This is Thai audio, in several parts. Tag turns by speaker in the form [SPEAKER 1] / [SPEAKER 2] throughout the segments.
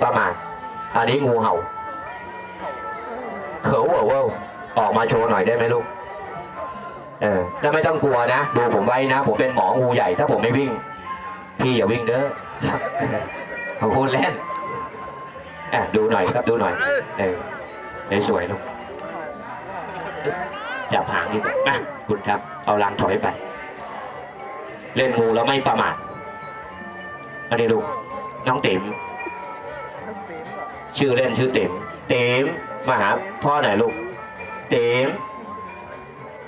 [SPEAKER 1] ประมาทอันนี้งูเห่าเขวเวอเวอออกมาโชว์หน่อยได้ไหมลูก เออ แล้วไม่ต้องกลัวนะ ดูผมไว้นะ ผมเป็นหมองูใหญ่ ถ้าผมไม่วิ่ง พี่อย่าวิ่งเด้อผมพูดเล่นอะดูหน่อยครับ ดูหน่อย เออสวยลูกจับหางดีกว่าอะคุณครับ เอาลังถอยไป เล่นงูแล้วไม่ประมาทอันนี้ลูก น้องติ๋ม ชื่อเล่นชื่อเติ๋มติ๋มมาหาพ่อหน่อยลูกเติ๋ม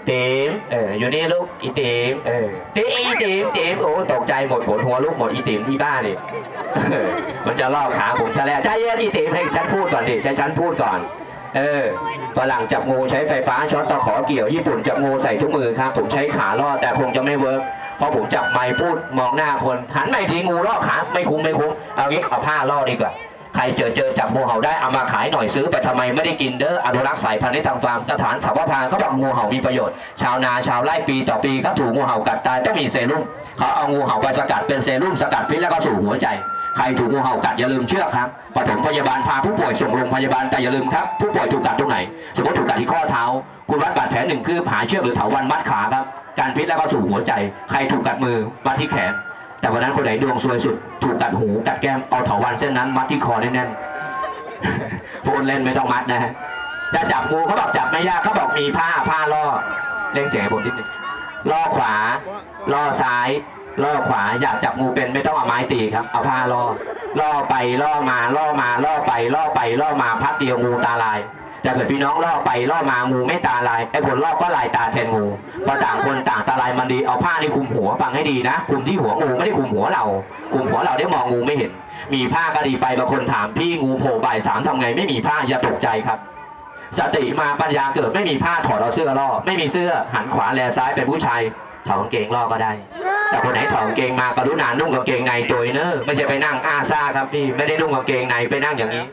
[SPEAKER 1] ติ๋มเอออยู่นี่ลูกอีเติ๋มเออติ๋มอีเติ๋มติ๋มโอ้ตกใจหมดปวดหัวลูกหมดอีเติ๋มที่บ้านนี่เออมันจะลอกขาผมซะแล้วใจเย็นอีเติ๋มให้ฉันพูดก่อนดิใช้ฉันพูดก่อน เออฝรั่งจับงูใช้ไฟฟ้าช็อตตะขอเกี่ยวญี่ปุ่นจับงูใส่ทุกมือครับผมใช้ขาล่อแต่คงจะไม่เวิร์กเพราะผมจับไม้พูดมองหน้าคนหันไปทีงูล่อขาไม่คุ้มไม่คุ้มเอางี้เอาผ้าล่อดีกว่า ใครเจอเจอจับงูเห่าได้เอามาขายหน่อยซื้อไปทำไมไม่ได้กินเด้ออนุรักษ์สายพันธุ์ในทางฟาร์มสถานสาวพานเขาบอกงูเห่ามีประโยชน์ ชาวนาชาวไร่ปีต่อปีก็ถูกงูเห่ากัดตายต้องมีเซรุ่มเขาเอางูเห่าไปสกัดเป็นเซรุ่มสกัดพิษแล้วก็สู่หัวใจใครถูกงูเห่ากัดอย่าลืมเชือกครับปฐมพยาบาลพาผู้ป่วยส่งโรงพยาบาลแต่อย่าลืมครับผู้ป่วยถูกกัดตรงไหน สมมติถูกกัดที่ข้อเท้า คุณวัดบาดแผลหนึ่งคือหาเชือกหรือเถาวันมัดขาครับ การพิษแล้วก็สู่หัวใจ ใครถูกกัดมือมัดที่แขน แต่วันนั้นคนไหนดวงซวยสุด ถูกกัดหูกัดแก้มเอาเถาวันเส้นนั้น มัดที่คอแน่นๆพูดเล่นไม่ต้องมัดนะฮะจะจับงูเขาบอกจับไม่ยากเขาบอกมีผ้าผ้าล่อเล่งเสียงให้ผมนิดนึงล่อขวา ล่อซ้าย ล่อขวาอยากจับงูเป็นไม่ต้องเอาไม้ตีครับ เอาผ้าล่อล่อไปล่อมาล่อมาล่อไปล่อไปล่อมาพัดเดียวงูตาลาย แต่เกิดพี่น้องล่อไปล่อมางูไม่ตาลายไอ้คนล่อก็ลายตาแทนงูพอต่างคนต่างตาลายมันดีเอาผ้านี่คุมหัวฟังให้ดีนะคุมที่หัวงูไม่ได้คุมหัวเรา คุมหัวเราได้มองงูไม่เห็น มีผ้าก็ดีไปบางคนถามพี่งูโผล่บ่ายสามทำไงไม่มีผ้าอย่าตกใจครับสติมาปัญญาเกิดไม่มีผ้าถอดเอาเสื้อล่อไม่มีเสื้อหันขวาแลซ้ายเป็นผู้ชายถอดกางเกงล่อก็ได้ แต่คนไหนถอดกางเกงมากรุณานุ่งกางเกงในตัวเนอะไม่ใช่ไปนั่งอ้าซ่าครับพี่ไม่ได้นุ่งกางเกงในไปนั่งอย่างนี้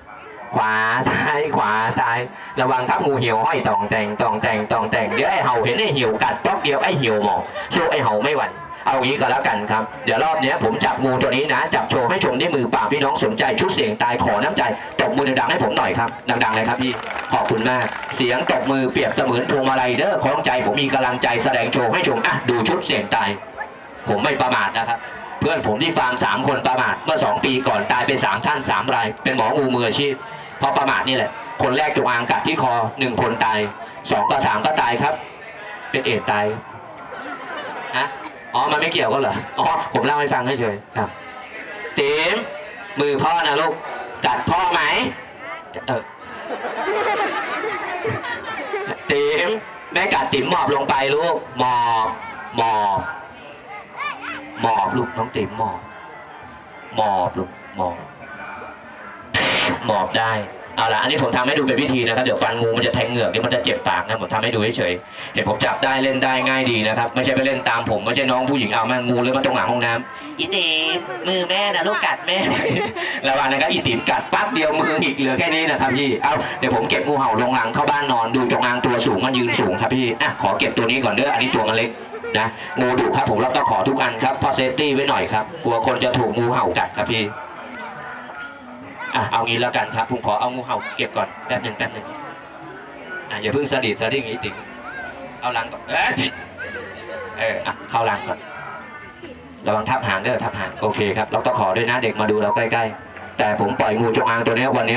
[SPEAKER 1] ขวาซ้ายขวาซ้าย ระวังครับงูเหี่ยวห้อยตองแต่งตองแต่งตองแต่งเดี๋ยวไอ้เห่าเห็นไอ้เหี่ยวกัดป๊อกเดียวไอ้เหี่ยวหมอกสู้ไอ้เห่าไม่หวั่นเอางี้ก็แล้วกันครับ เดี๋ยวรอบนี้ผมจับงูตัวนี้นะ จับโชว์ให้ชมด้วยมือเปล่าพี่น้องสนใจชุดเสียงตายขอน้ำใจตบมือดังๆให้ผมหน่อยครับ ดังๆเลยครับพี่ขอบคุณมากเสียงตบมือเปรียบเสมือนพวงมาลัยเด้อของใจผมมีกำลังใจแสดงโชว์ให้ชมอะดูชุดเสียงตาย ผมไม่ประมาทนะครับ เพื่อนผมที่ฟาร์มสามคนประมาทเมื่อสองปีก่อนตายเป็นสามท่านสามรายเป็นหมองูมืออาชีพ เพราะประมาทนี่แหละ คนแรกจงอางกัดที่คอหนึ่งคนตายสองกับสามก็ตายครับ เป็นเอดตายฮะอ๋อมันไม่เกี่ยวก็เหรออ๋อผมเล่าให้ฟังเฉยๆครับติ๋มมือพ่อนะลูกกัดพ่อไหมเออติ๋มแม่กัดติ๋มหมอบลงไปลูกหมอบหมอบหมอบลูกน้องติ๋มหมอบหมอบลูกหมอบ หมอบได้เอาละอันนี้ผมทำให้ดูเป็นพิธีนะครับ เดี๋ยวฟันงูมันจะแทงเหงือกเดี๋ยวมันจะเจ็บปากนะผมทำให้ดูเฉยเห็นผมจับได้เล่นได้ง่ายดีนะครับ ไม่ใช่ไปเล่นตามผมไม่ใช่น้องผู้หญิงเอามางูเลยมาตรงหลังห้องน้ำอีติมมือแม่นะลูกกัดแม่ระวังนะครับอีติมกัดปั๊บเดียวมืออีกเหลือแค่นี้นะครับพี่เอาเดี๋ยวผมเก็บงูเห่าลงหลังเข้าบ้านนอนดูจงอางตัวสูงมันยืนสูงครับพี่อะขอเก็บตัวนี้ก่อนเด้ออันนี้ตัวมันเล็กนะงูดุครับผมรับต้องขอทุกอันครับพราะเซฟตี้ไว้หน่อยครับกลัวคนจะถูกงูเห่ากัดครับพี่ อะเอางี้แล้วกันครับผมขอเอางูเห่าเก็บก่อนแป๊บหนึ่งแป๊บหนึ่งอะอย่าเพิ่งสะดิดสะดิ้งอีติ๋งเอาลังก่อนเอ้ยเอออะเข้าลังก่อนระวังทับหางเด้อทับหางโอเคครับเราต้องขอด้วยนะเด็กมาดูเราใกล้ๆแต่ผมปล่อยงูจงอางตัวเนี้ยวันนี้